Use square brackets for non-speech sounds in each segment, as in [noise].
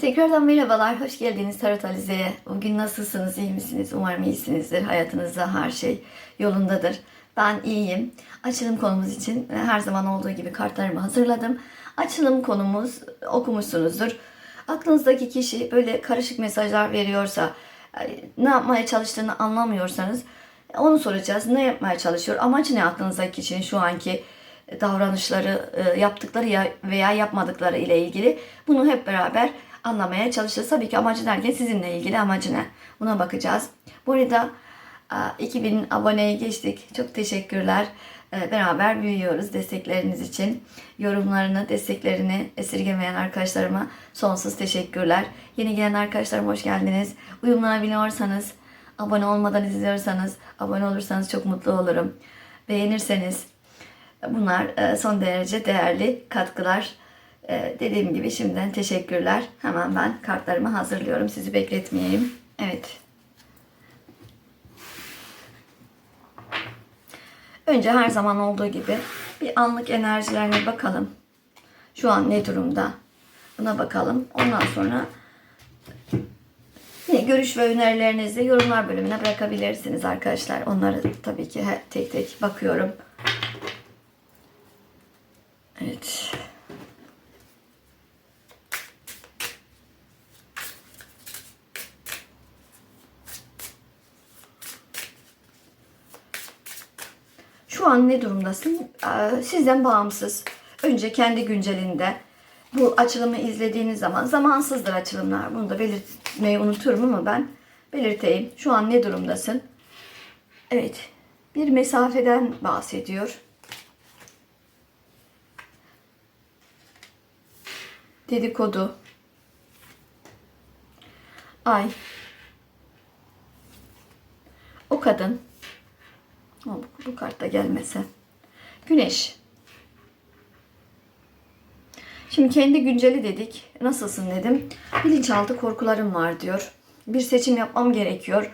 Tekrardan merhabalar, hoş geldiniz Tarot Alize'ye. Bugün nasılsınız, iyi misiniz? Umarım iyisinizdir. Hayatınızda her şey yolundadır. Ben iyiyim. Açılım konumuz için her zaman olduğu gibi kartlarımı hazırladım. Açılım konumuz okumuşsunuzdur. Aklınızdaki kişi böyle karışık mesajlar veriyorsa, ne yapmaya çalıştığını anlamıyorsanız onu soracağız. Ne yapmaya çalışıyor? Amacı ne aklınızdaki kişinin şu anki davranışları, e, yaptıkları ya veya yapmadıkları ile ilgili bunu hep beraber anlamaya çalışacağız. Tabii ki amacı derken sizinle ilgili amacı ne? Buna bakacağız. Bu arada e, 2000 aboneye geçtik. Çok teşekkürler. E, Beraber büyüyoruz destekleriniz için. Yorumlarını, desteklerini esirgemeyen arkadaşlarıma sonsuz teşekkürler. Yeni gelen arkadaşlarım hoş geldiniz. Uyumlanabiliyorsanız, abone olmadan izliyorsanız, abone olursanız çok mutlu olurum. Beğenirseniz, Bunlar e, son derece değerli katkılar. E, Dediğim gibi şimdiden teşekkürler. Hemen ben kartlarımı hazırlıyorum. Sizi bekletmeyeyim. Evet. Önce her zaman olduğu gibi bir anlık enerjilerine bakalım. Şu an ne durumda? Buna bakalım. Ondan sonra görüş ve önerilerinizi yorumlar bölümüne bırakabilirsiniz arkadaşlar. Onları tabii ki tek tek bakıyorum. Evet. Şu an ne durumdasın? Ee, Sizden bağımsız. Önce kendi güncelinde bu açılımı izlediğiniz zaman zamansızdır açılımlar. Bunu da belirtmeyi unuturum ama ben belirteyim. Şu an ne durumdasın? Evet. Bir mesafeden bahsediyor. dedikodu, ay, o kadın, Ama bu, bu kartta gelmese, güneş. Şimdi kendi günceli dedik. Nasılsın dedim. Bilinçaltı korkularım var diyor. Bir seçim yapmam gerekiyor.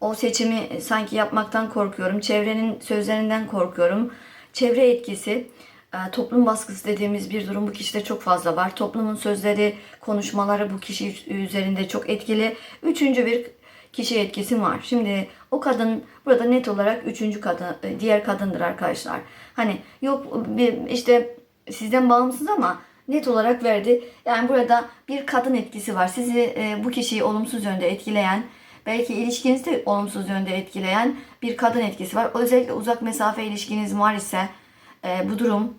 O seçimi sanki yapmaktan korkuyorum. Çevrenin sözlerinden korkuyorum. Çevre etkisi, e, toplum baskısı dediğimiz bir durum bu kişide çok fazla var. Toplumun sözleri, konuşmaları bu kişi üzerinde çok etkili. Üçüncü bir kişi etkisi var. Şimdi o kadın burada net olarak üçüncü kadın, e, diğer kadındır arkadaşlar. Hani yok işte sizden bağımsız ama net olarak verdi. Yani burada bir kadın etkisi var. Sizi e, bu kişiyi olumsuz yönde etkileyen, belki ilişkinizi olumsuz yönde etkileyen bir kadın etkisi var. Özellikle uzak mesafe ilişkiniz var ise e, bu durum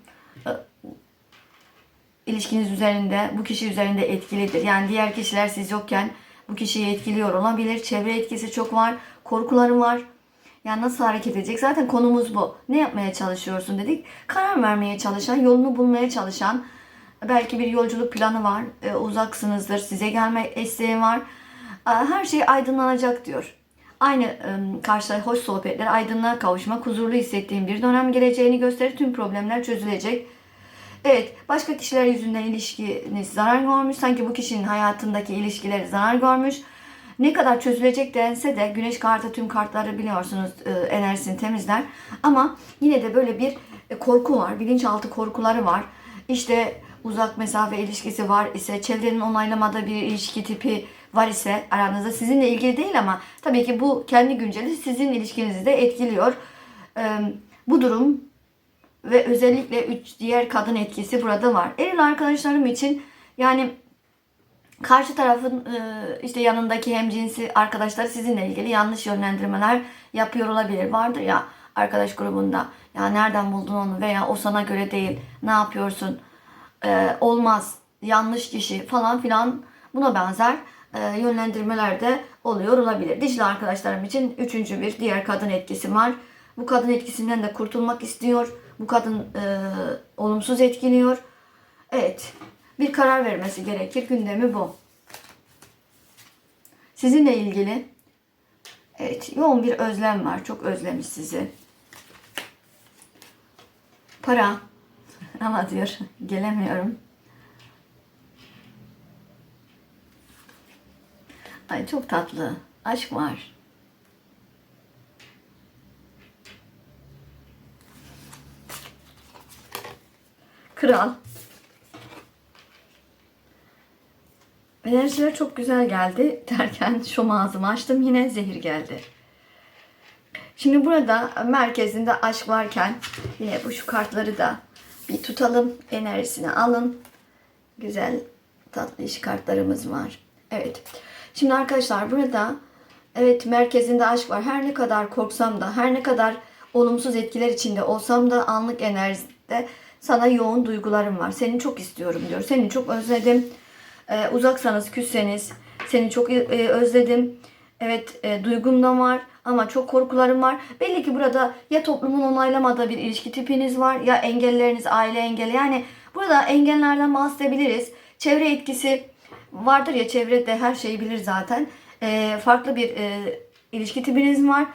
ilişkiniz üzerinde, bu kişi üzerinde etkilidir. Yani diğer kişiler siz yokken bu kişiyi etkiliyor olabilir. Çevre etkisi çok var. Korkuları var. Yani nasıl hareket edecek? Zaten konumuz bu. Ne yapmaya çalışıyorsun dedik. Karar vermeye çalışan, yolunu bulmaya çalışan, belki bir yolculuk planı var. E, uzaksınızdır. Size gelme isteği var. E, her şey aydınlanacak diyor. Aynı e, karşılar hoş sohbetler, aydınlığa kavuşmak, huzurlu hissettiğim bir dönem geleceğini gösterir. Tüm problemler çözülecek. Evet, başka kişiler yüzünden ilişkiniz zarar görmüş. Sanki bu kişinin hayatındaki ilişkileri zarar görmüş. Ne kadar çözülecek dense de güneş kartı tüm kartları biliyorsunuz e, enerjisini temizler. Ama yine de böyle bir e, korku var. Bilinçaltı korkuları var. İşte uzak mesafe ilişkisi var ise, çevrenin onaylamadığı bir ilişki tipi var ise aranızda sizinle ilgili değil ama tabii ki bu kendi günceli sizin ilişkinizi de etkiliyor. Bu durum ve özellikle üç diğer kadın etkisi burada var. Eril arkadaşlarım için yani karşı tarafın e, işte yanındaki hemcinsi arkadaşlar sizinle ilgili yanlış yönlendirmeler yapıyor olabilir. Vardır ya arkadaş grubunda ya nereden buldun onu veya o sana göre değil ne yapıyorsun E, olmaz yanlış kişi falan filan buna benzer e, yönlendirmeler de oluyor olabilir. Dişli arkadaşlarım için üçüncü bir diğer kadın etkisi var. Bu kadın etkisinden de kurtulmak istiyor. Bu kadın e, olumsuz etkiliyor. Evet. Bir karar vermesi gerekir. Gündemi bu. Sizinle ilgili evet yoğun bir özlem var. Çok özlemiş sizi. Para. [laughs] Ama diyor gelemiyorum. Ay çok tatlı. Aşk var. Kral. Enerjiler çok güzel geldi derken şu ağzımı açtım yine zehir geldi. Şimdi burada merkezinde aşk varken yine bu şu kartları da bir tutalım. Enerjisini alın. Güzel tatlı iş kartlarımız var. Evet. Şimdi arkadaşlar burada evet merkezinde aşk var. Her ne kadar korksam da her ne kadar olumsuz etkiler içinde olsam da anlık enerjide sana yoğun duygularım var. Seni çok istiyorum diyor. Seni çok özledim. Ee, uzaksanız küsseniz seni çok e, özledim. Evet e, duygum da var ama çok korkularım var. Belli ki burada ya toplumun onaylamadığı bir ilişki tipiniz var ya engelleriniz aile engeli. Yani burada engellerden bahsedebiliriz. Çevre etkisi vardır ya çevrede her şeyi bilir zaten. E, farklı bir e, ilişki tipiniz var.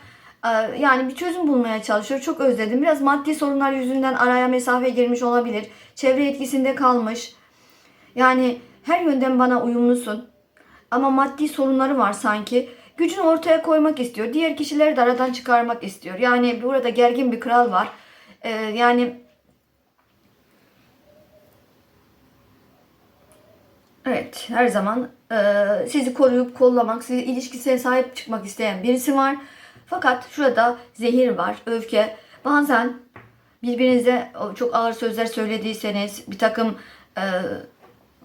E, yani bir çözüm bulmaya çalışıyor. Çok özledim. Biraz maddi sorunlar yüzünden araya mesafe girmiş olabilir. Çevre etkisinde kalmış. Yani her yönden bana uyumlusun. Ama maddi sorunları var sanki. Gücünü ortaya koymak istiyor. Diğer kişileri de aradan çıkarmak istiyor. Yani burada gergin bir kral var. Ee, yani Evet, her zaman e, sizi koruyup kollamak, sizi ilişkisine sahip çıkmak isteyen birisi var. Fakat şurada zehir var, öfke. Bazen birbirinize çok ağır sözler söylediyseniz, bir takım e,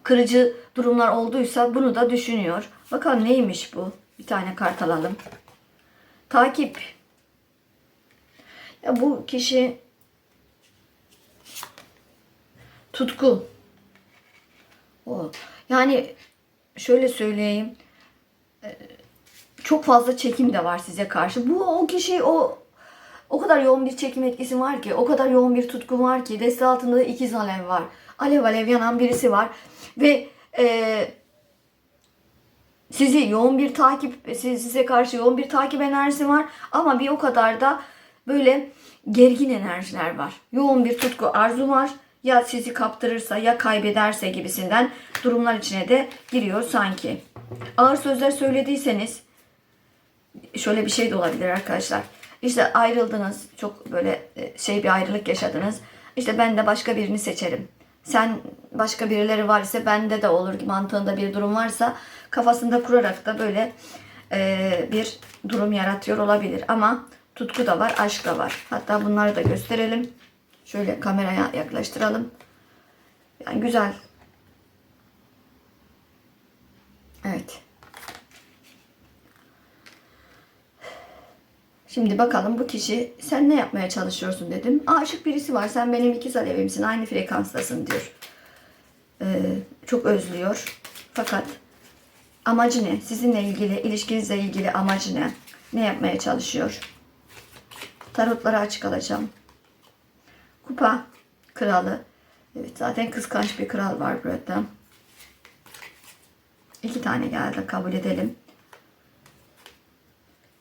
kırıcı durumlar olduysa bunu da düşünüyor. Bakalım neymiş bu? Bir tane kart alalım. Takip. Ya bu kişi tutku. O. Yani şöyle söyleyeyim. e, Çok fazla çekim de var size karşı. Bu o kişi o o kadar yoğun bir çekim etkisi var ki, o kadar yoğun bir tutku var ki, deste altında da ikiz alev var. Alev alev yanan birisi var ve e, sizi yoğun bir takip, siz- size karşı yoğun bir takip enerjisi var ama bir o kadar da böyle gergin enerjiler var. Yoğun bir tutku, arzu var. Ya sizi kaptırırsa ya kaybederse gibisinden durumlar içine de giriyor sanki. Ağır sözler söylediyseniz şöyle bir şey de olabilir arkadaşlar. İşte ayrıldınız. Çok böyle e, şey bir ayrılık yaşadınız. İşte ben de başka birini seçerim. Sen başka birileri var ise bende de olur mantığında bir durum varsa kafasında kurarak da böyle e, bir durum yaratıyor olabilir. Ama tutku da var, aşk da var. Hatta bunları da gösterelim. Şöyle kameraya yaklaştıralım. Yani güzel. Evet. Şimdi bakalım bu kişi sen ne yapmaya çalışıyorsun dedim. Aşık birisi var sen benim ikiz alevimsin aynı frekanstasın diyor. Ee, çok özlüyor. Fakat amacı ne? Sizinle ilgili, ilişkinizle ilgili amacı ne? Ne yapmaya çalışıyor? Tarotları açık alacağım. Kupa kralı. Evet zaten kıskanç bir kral var burada. İki tane geldi kabul edelim.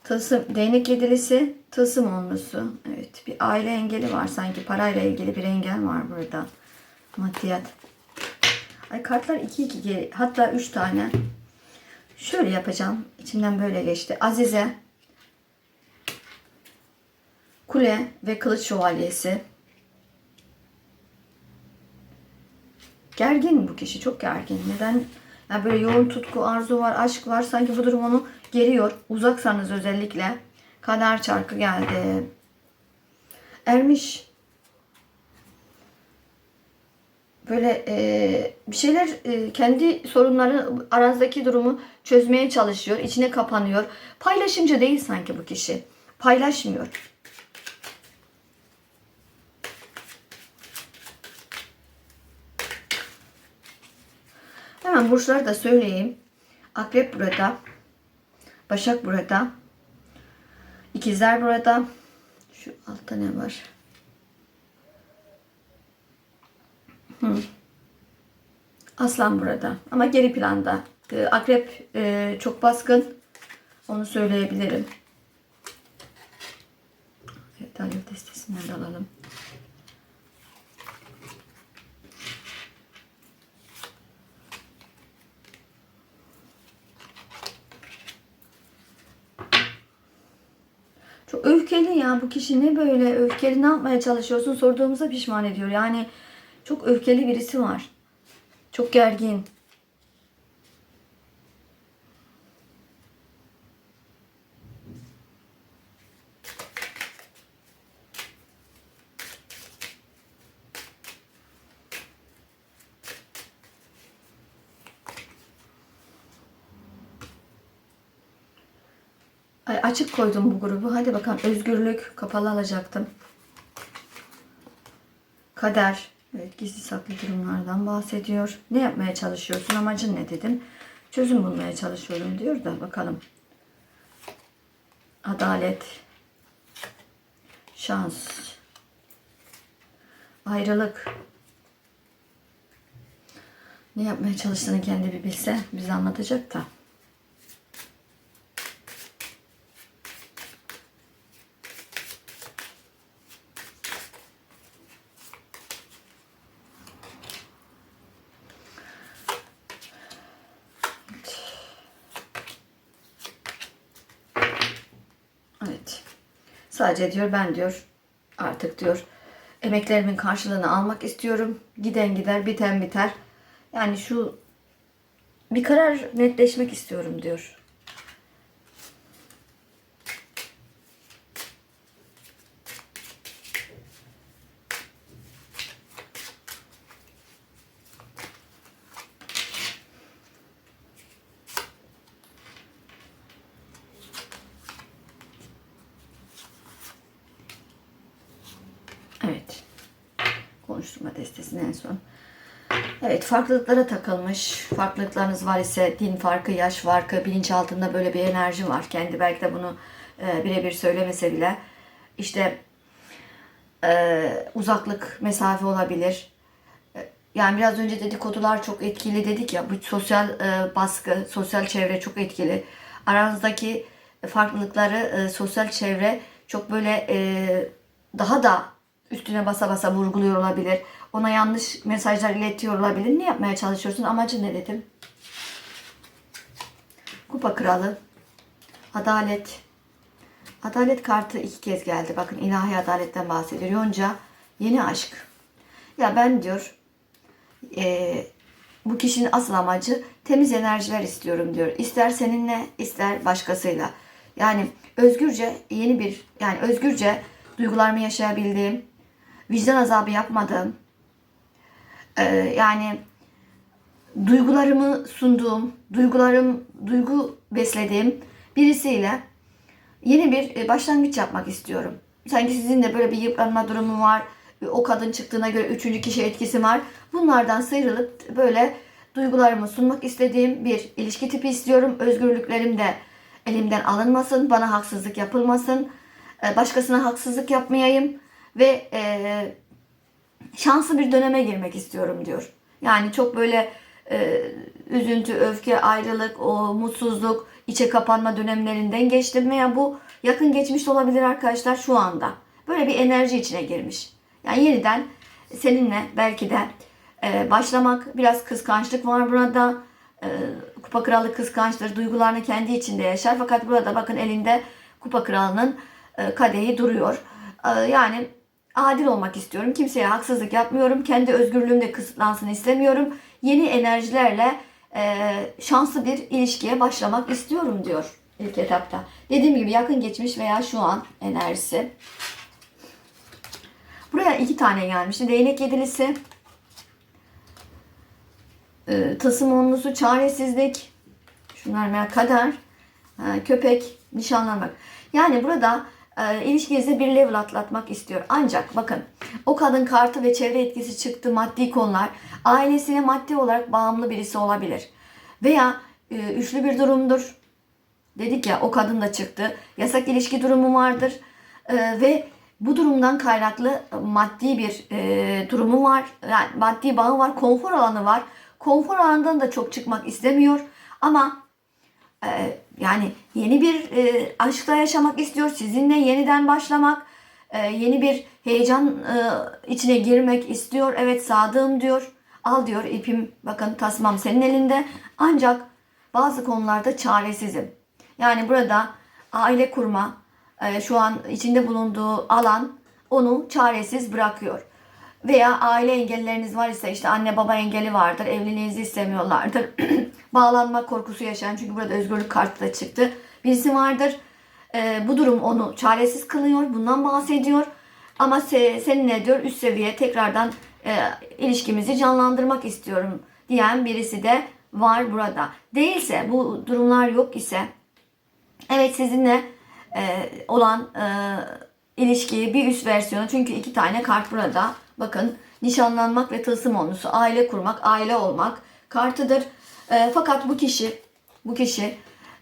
Tılsım, değnek yedilisi, tılsım onlusu. Evet, bir aile engeli var sanki. Parayla ilgili bir engel var burada. Maddiyat. Ay kartlar 2 2 geri. Hatta 3 tane. Şöyle yapacağım. İçimden böyle geçti. Azize. Kule ve kılıç şövalyesi. Gergin bu kişi. Çok gergin. Neden? Yani böyle yoğun tutku, arzu var, aşk var. Sanki bu durum onu geriyor. Uzaksanız özellikle. Kader çarkı geldi. Ermiş. Böyle e, bir şeyler e, kendi sorunları aranızdaki durumu çözmeye çalışıyor. içine kapanıyor. Paylaşımcı değil sanki bu kişi. Paylaşmıyor. Hemen burçları da söyleyeyim. Akrep burada. Başak burada. İkizler burada. Şu altta ne var? Hı. Aslan burada. Ama geri planda. Ee, Akrep e, çok baskın. Onu söyleyebilirim. Evet, alev destesinden de alalım. Çok öfkeli ya bu kişi ne böyle öfkeli ne yapmaya çalışıyorsun sorduğumuza pişman ediyor. Yani çok öfkeli birisi var. Çok gergin. Ay, açık koydum bu grubu. Hadi bakalım özgürlük kapalı alacaktım. Kader. Evet, gizli saklı durumlardan bahsediyor. Ne yapmaya çalışıyorsun? Amacın ne dedim. Çözüm bulmaya çalışıyorum diyor da bakalım. Adalet. Şans. Ayrılık. Ne yapmaya çalıştığını kendi bir bilse bize anlatacak da. Evet. Sadece diyor ben diyor artık diyor emeklerimin karşılığını almak istiyorum. Giden gider, biten biter. Yani şu bir karar netleşmek istiyorum diyor. Evet. Konuşturma destesinin en son. Evet farklılıklara takılmış. Farklılıklarınız var ise din farkı, yaş farkı, bilinç altında böyle bir enerji var. Kendi belki de bunu e, birebir söylemese bile. İşte e, uzaklık, mesafe olabilir. E, Yani biraz önce dedikodular çok etkili dedik ya. Bu sosyal e, baskı, sosyal çevre çok etkili. Aranızdaki farklılıkları e, sosyal çevre çok böyle e, daha da üstüne basa basa vurguluyor olabilir. Ona yanlış mesajlar iletiyor olabilir. Ne yapmaya çalışıyorsun? Amacın ne dedim? Kupa kralı. Adalet. Adalet kartı iki kez geldi. Bakın ilahi adaletten bahsediyor. Yonca yeni aşk. Ya ben diyor e, bu kişinin asıl amacı temiz enerjiler istiyorum diyor. İster seninle ister başkasıyla. Yani özgürce yeni bir yani özgürce duygularımı yaşayabildiğim, vicdan azabı yapmadığım, e, yani duygularımı sunduğum, duygularım, duygu beslediğim birisiyle yeni bir e, başlangıç yapmak istiyorum. Sanki sizin de böyle bir yıpranma durumu var. O kadın çıktığına göre üçüncü kişi etkisi var. Bunlardan sıyrılıp böyle duygularımı sunmak istediğim bir ilişki tipi istiyorum. Özgürlüklerim de elimden alınmasın, bana haksızlık yapılmasın, e, başkasına haksızlık yapmayayım ve e, şanslı bir döneme girmek istiyorum diyor. Yani çok böyle e, üzüntü, öfke, ayrılık, o mutsuzluk, içe kapanma dönemlerinden geçtim veya bu yakın geçmiş olabilir arkadaşlar şu anda. Böyle bir enerji içine girmiş. Yani yeniden seninle belki de e, başlamak, biraz kıskançlık var burada. E, kupa kralı kıskançtır, duygularını kendi içinde yaşar. Fakat burada bakın elinde kupa kralının e, kadehi duruyor. E, yani adil olmak istiyorum. Kimseye haksızlık yapmıyorum. Kendi özgürlüğüm de kısıtlansın istemiyorum. Yeni enerjilerle e, şanslı bir ilişkiye başlamak istiyorum diyor ilk etapta. Dediğim gibi yakın geçmiş veya şu an enerjisi. Buraya iki tane gelmişti. Değnek yedilisi. E, tasım onlusu, çaresizlik. Şunlar kader. e, köpek, nişanlanmak. Yani burada e, bir level atlatmak istiyor. Ancak bakın o kadın kartı ve çevre etkisi çıktı maddi konular. Ailesine maddi olarak bağımlı birisi olabilir. Veya e, üçlü bir durumdur. Dedik ya o kadın da çıktı. Yasak ilişki durumu vardır. E, ve bu durumdan kaynaklı maddi bir e, durumu var. Yani maddi bağı var, konfor alanı var. Konfor alanından da çok çıkmak istemiyor. Ama e, yani yeni bir e, aşkla yaşamak istiyor. Sizinle yeniden başlamak, e, yeni bir heyecan e, içine girmek istiyor. Evet sadığım diyor. Al diyor ipim bakın tasmam senin elinde. Ancak bazı konularda çaresizim. Yani burada aile kurma, e, şu an içinde bulunduğu alan onu çaresiz bırakıyor. Veya aile engelleriniz var ise işte anne baba engeli vardır, evliliğinizi istemiyorlardır. [clears throat] Bağlanma korkusu yaşayan çünkü burada özgürlük kartı da çıktı. Birisi vardır. E, bu durum onu çaresiz kılıyor. Bundan bahsediyor. Ama se, seninle diyor üst seviye tekrardan e, ilişkimizi canlandırmak istiyorum diyen birisi de var burada. Değilse bu durumlar yok ise evet sizinle e, olan e, ilişkiyi bir üst versiyonu. Çünkü iki tane kart burada. Bakın nişanlanmak ve tılsım onlusu. Aile kurmak, aile olmak kartıdır. E, fakat bu kişi, bu kişi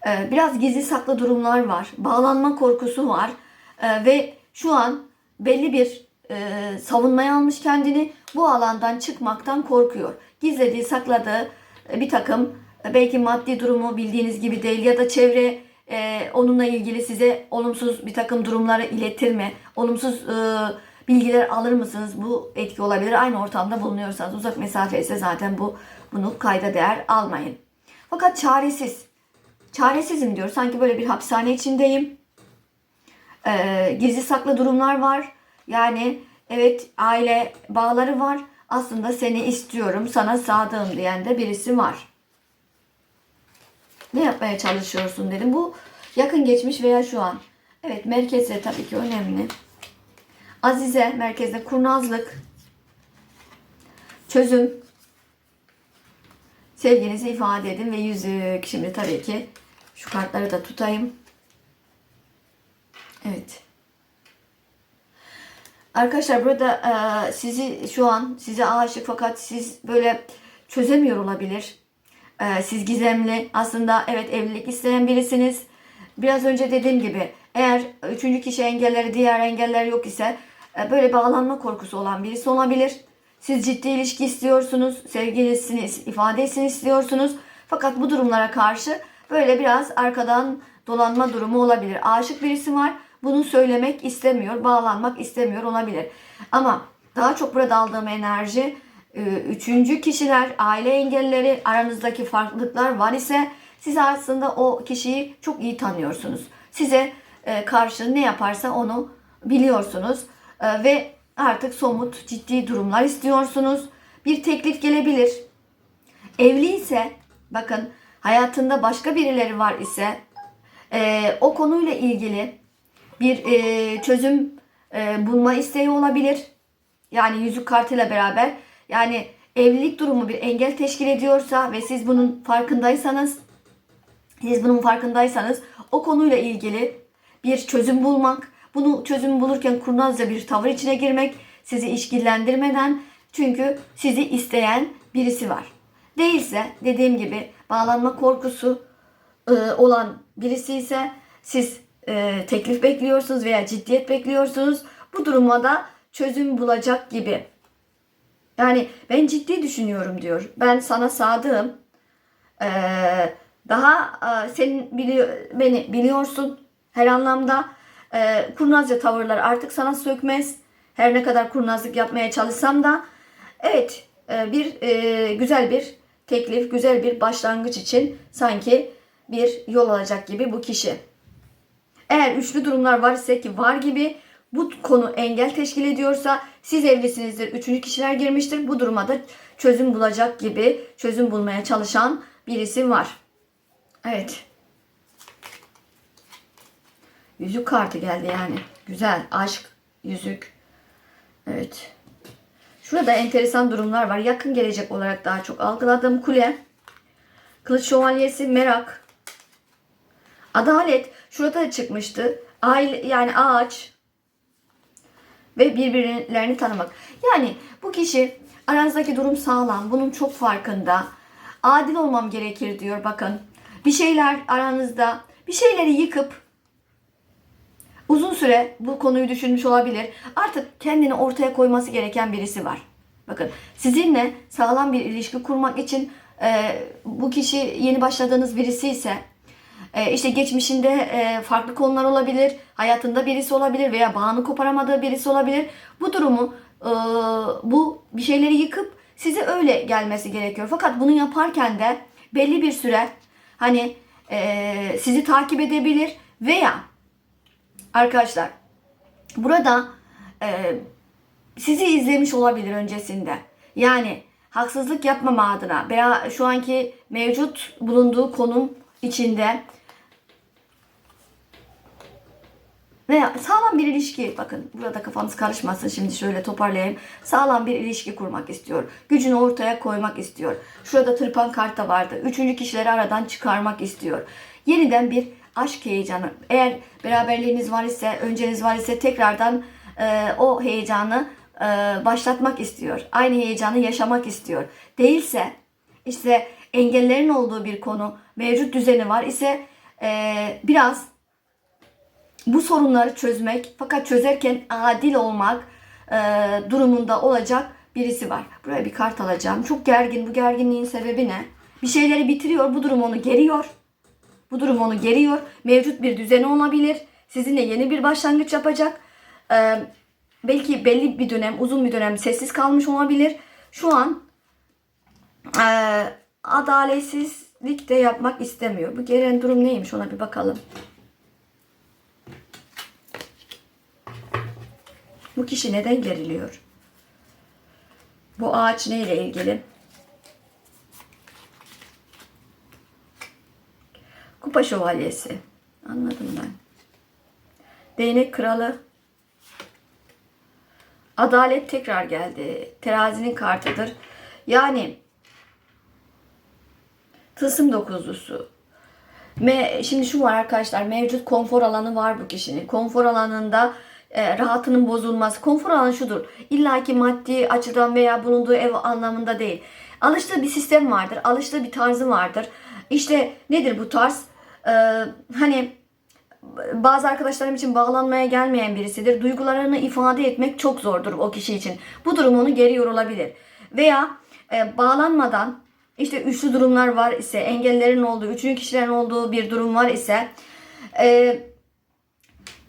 e, biraz gizli saklı durumlar var. Bağlanma korkusu var. E, ve şu an belli bir e, savunmaya almış kendini. Bu alandan çıkmaktan korkuyor. Gizlediği, sakladığı e, bir takım e, belki maddi durumu bildiğiniz gibi değil ya da çevre e, onunla ilgili size olumsuz bir takım durumları iletir mi? Olumsuz e, bilgiler alır mısınız? Bu etki olabilir. Aynı ortamda bulunuyorsanız uzak mesafe ise zaten bu bunu kayda değer almayın. Fakat çaresiz. Çaresizim diyor. Sanki böyle bir hapishane içindeyim. Ee, gizli saklı durumlar var. Yani evet aile bağları var. Aslında seni istiyorum, sana sadığım diyen de birisi var. Ne yapmaya çalışıyorsun dedim. Bu yakın geçmiş veya şu an. Evet merkezde tabii ki önemli. Azize merkezde kurnazlık, çözüm, sevginizi ifade edin ve yüzük. Şimdi tabii ki şu kartları da tutayım. Evet. Arkadaşlar burada e, sizi şu an size aşık fakat siz böyle çözemiyor olabilir. E, siz gizemli aslında evet evlilik isteyen birisiniz. Biraz önce dediğim gibi eğer üçüncü kişi engelleri diğer engeller yok ise e, böyle bağlanma korkusu olan birisi olabilir. Siz ciddi ilişki istiyorsunuz, sevgilisini ifade istiyorsunuz. Fakat bu durumlara karşı böyle biraz arkadan dolanma durumu olabilir. Aşık birisi var. Bunu söylemek istemiyor, bağlanmak istemiyor olabilir. Ama daha çok burada aldığım enerji e, üçüncü kişiler, aile engelleri, aranızdaki farklılıklar var ise siz aslında o kişiyi çok iyi tanıyorsunuz. Size e, karşı ne yaparsa onu biliyorsunuz E, ve artık somut, ciddi durumlar istiyorsunuz. Bir teklif gelebilir. Evli ise bakın hayatında başka birileri var ise e, o konuyla ilgili bir e, çözüm e, bulma isteği olabilir. Yani yüzük kartıyla beraber yani evlilik durumu bir engel teşkil ediyorsa ve siz bunun farkındaysanız siz bunun farkındaysanız o konuyla ilgili bir çözüm bulmak, bunu çözüm bulurken kurnazca bir tavır içine girmek, sizi işkillendirmeden çünkü sizi isteyen birisi var. Değilse dediğim gibi bağlanma korkusu e, olan birisi ise siz e, teklif bekliyorsunuz veya ciddiyet bekliyorsunuz. Bu duruma da çözüm bulacak gibi. Yani ben ciddi düşünüyorum diyor. Ben sana sadığım. Ee, daha e, senin biliyor, beni biliyorsun her anlamda. Ee, kurnazca tavırlar artık sana sökmez. Her ne kadar kurnazlık yapmaya çalışsam da evet e, bir e, güzel bir teklif, güzel bir başlangıç için sanki bir yol alacak gibi bu kişi. Eğer üçlü durumlar var ise ki var gibi bu konu engel teşkil ediyorsa siz evlisinizdir, üçüncü kişiler girmiştir. Bu duruma da çözüm bulacak gibi çözüm bulmaya çalışan birisi var. Evet. Yüzük kartı geldi yani. Güzel. Aşk, yüzük. Evet. Şurada enteresan durumlar var. Yakın gelecek olarak daha çok algıladığım kule. Kılıç şövalyesi, merak. Adalet. Şurada da çıkmıştı. Aile, yani ağaç ve birbirlerini tanımak. Yani bu kişi aranızdaki durum sağlam. Bunun çok farkında. Adil olmam gerekir diyor bakın. Bir şeyler aranızda bir şeyleri yıkıp uzun süre bu konuyu düşünmüş olabilir. Artık kendini ortaya koyması gereken birisi var. Bakın sizinle sağlam bir ilişki kurmak için e, bu kişi yeni başladığınız birisi ise e, işte geçmişinde e, farklı konular olabilir, hayatında birisi olabilir veya bağını koparamadığı birisi olabilir. Bu durumu e, bu bir şeyleri yıkıp size öyle gelmesi gerekiyor. Fakat bunu yaparken de belli bir süre hani e, sizi takip edebilir veya arkadaşlar burada e, sizi izlemiş olabilir öncesinde. Yani haksızlık yapmama adına veya şu anki mevcut bulunduğu konum içinde veya sağlam bir ilişki bakın burada kafanız karışmasın şimdi şöyle toparlayayım. Sağlam bir ilişki kurmak istiyor. Gücünü ortaya koymak istiyor. Şurada tırpan karta vardı. Üçüncü kişileri aradan çıkarmak istiyor. Yeniden bir aşk heyecanı. Eğer beraberliğiniz var ise, önceniz var ise tekrardan e, o heyecanı e, başlatmak istiyor. Aynı heyecanı yaşamak istiyor. Değilse işte engellerin olduğu bir konu, mevcut düzeni var ise e, biraz bu sorunları çözmek fakat çözerken adil olmak e, durumunda olacak birisi var. Buraya bir kart alacağım. Çok gergin. Bu gerginliğin sebebi ne? Bir şeyleri bitiriyor. Bu durum onu geriyor. Bu durum onu geriyor. Mevcut bir düzeni olabilir. Sizinle yeni bir başlangıç yapacak. E, belki belli bir dönem, uzun bir dönem sessiz kalmış olabilir. Şu an e, adaletsizlik de yapmak istemiyor. Bu gelen durum neymiş ona bir bakalım. Bu kişi neden geriliyor? Bu ağaç neyle ilgili? Kupa şövalyesi. Anladım ben. Değnek kralı. Adalet tekrar geldi. Terazinin kartıdır. Yani tılsım dokuzlusu. Me, şimdi şu var arkadaşlar mevcut konfor alanı var bu kişinin. Konfor alanında e, rahatının bozulması. Konfor alanı şudur. İlla ki maddi açıdan veya bulunduğu ev anlamında değil. Alıştığı bir sistem vardır. Alıştığı bir tarzı vardır. İşte nedir bu tarz? Ee, hani bazı arkadaşlarım için bağlanmaya gelmeyen birisidir. Duygularını ifade etmek çok zordur o kişi için. Bu durum onu geriyor olabilir. Veya e, bağlanmadan işte üçlü durumlar var ise, engellerin olduğu, üçüncü kişilerin olduğu bir durum var ise e,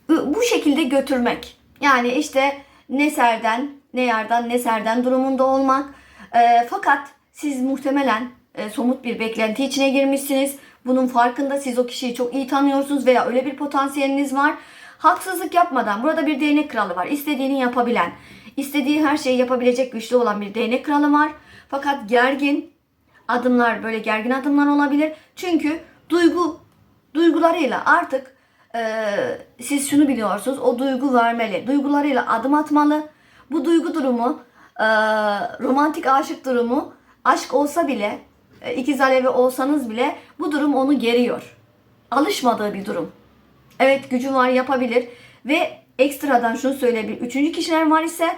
bu şekilde götürmek. Yani işte ne serden, ne yardan, ne serden durumunda olmak. E, fakat siz muhtemelen e, somut bir beklenti içine girmişsiniz. Bunun farkında siz o kişiyi çok iyi tanıyorsunuz veya öyle bir potansiyeliniz var. Haksızlık yapmadan burada bir değnek kralı var. İstediğini yapabilen, istediği her şeyi yapabilecek güçlü olan bir değnek kralı var. Fakat gergin adımlar böyle gergin adımlar olabilir. Çünkü duygu duygularıyla artık e, siz şunu biliyorsunuz. O duygu vermeli. Duygularıyla adım atmalı. Bu duygu durumu e, romantik aşık durumu aşk olsa bile ikiz alevi olsanız bile bu durum onu geriyor. Alışmadığı bir durum. Evet gücü var yapabilir ve ekstradan şunu söyleyebilir. Üçüncü kişiler var ise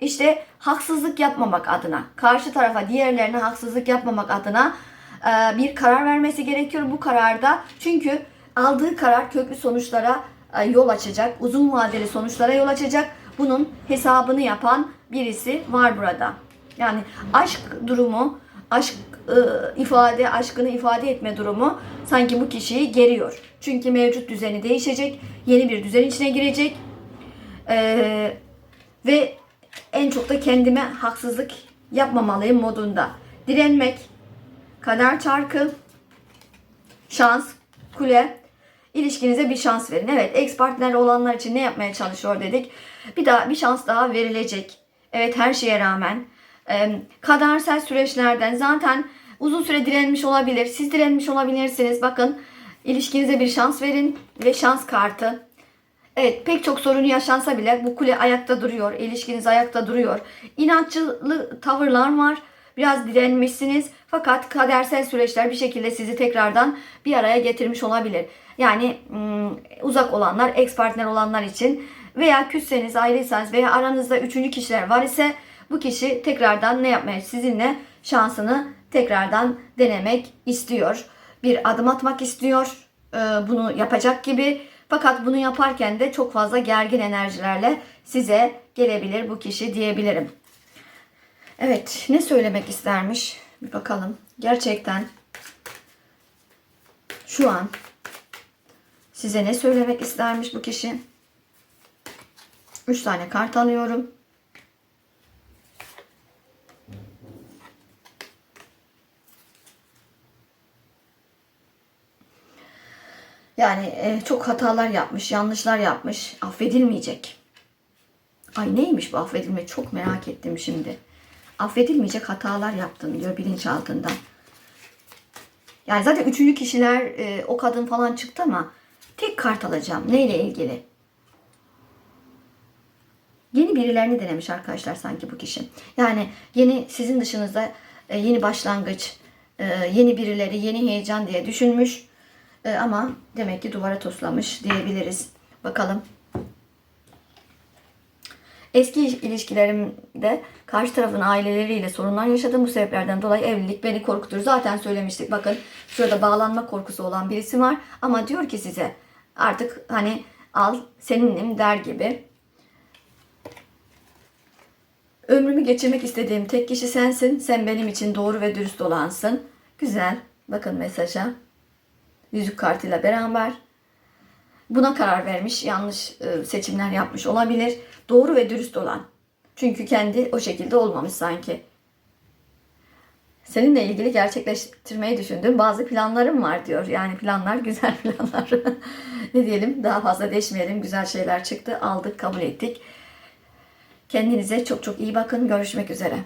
işte haksızlık yapmamak adına, karşı tarafa diğerlerine haksızlık yapmamak adına e, bir karar vermesi gerekiyor. Bu kararda çünkü aldığı karar köklü sonuçlara e, yol açacak, uzun vadeli sonuçlara yol açacak. Bunun hesabını yapan birisi var burada. Yani aşk durumu, aşk e, ifade, aşkını ifade etme durumu sanki bu kişiyi geriyor. Çünkü mevcut düzeni değişecek, yeni bir düzen içine girecek. E, ve en çok da kendime haksızlık yapmamalıyım modunda. Direnmek, kader çarkı, şans, kule, ilişkinize bir şans verin. Evet, ex partner olanlar için ne yapmaya çalışıyor dedik. Bir daha bir şans daha verilecek. Evet, her şeye rağmen kadersel süreçlerden zaten uzun süre direnmiş olabilir. Siz direnmiş olabilirsiniz. Bakın, ilişkinize bir şans verin ve şans kartı. Evet pek çok sorun yaşansa bile bu kule ayakta duruyor. ilişkiniz ayakta duruyor. İnatçılı tavırlar var. Biraz direnmişsiniz. Fakat kadersel süreçler bir şekilde sizi tekrardan bir araya getirmiş olabilir. Yani uzak olanlar, ex partner olanlar için veya küsseniz, ayrıysanız veya aranızda üçüncü kişiler var ise bu kişi tekrardan ne yapmaya sizinle şansını tekrardan denemek istiyor. Bir adım atmak istiyor. Bunu yapacak gibi fakat bunu yaparken de çok fazla gergin enerjilerle size gelebilir bu kişi diyebilirim. Evet, ne söylemek istermiş? Bir bakalım. Gerçekten şu an size ne söylemek istermiş bu kişi? 3 tane kart alıyorum. Yani e, çok hatalar yapmış, yanlışlar yapmış. Affedilmeyecek. Ay neymiş bu affedilme? Çok merak ettim şimdi. Affedilmeyecek hatalar yaptın diyor bilinçaltından. Yani zaten üçüncü kişiler e, o kadın falan çıktı ama tek kart alacağım. Neyle ilgili? Yeni birilerini denemiş arkadaşlar sanki bu kişi. Yani yeni sizin dışınızda e, yeni başlangıç, e, yeni birileri, yeni heyecan diye düşünmüş E, ama demek ki duvara toslamış diyebiliriz. Bakalım. Eski ilişkilerimde karşı tarafın aileleriyle sorunlar yaşadım. Bu sebeplerden dolayı evlilik beni korkutur. Zaten söylemiştik. Bakın şurada bağlanma korkusu olan birisi var. Ama diyor ki size artık hani al seninim der gibi. Ömrümü geçirmek istediğim tek kişi sensin. Sen benim için doğru ve dürüst olansın. Güzel. Bakın mesaja. Yüzük kartıyla beraber. Buna karar vermiş. Yanlış e, seçimler yapmış olabilir. Doğru ve dürüst olan. Çünkü kendi o şekilde olmamış sanki. Seninle ilgili gerçekleştirmeyi düşündüğüm bazı planlarım var diyor. Yani planlar güzel [laughs] planlar. ne diyelim daha fazla deşmeyelim. Güzel şeyler çıktı. Aldık, kabul ettik. Kendinize çok çok iyi bakın. Görüşmek üzere.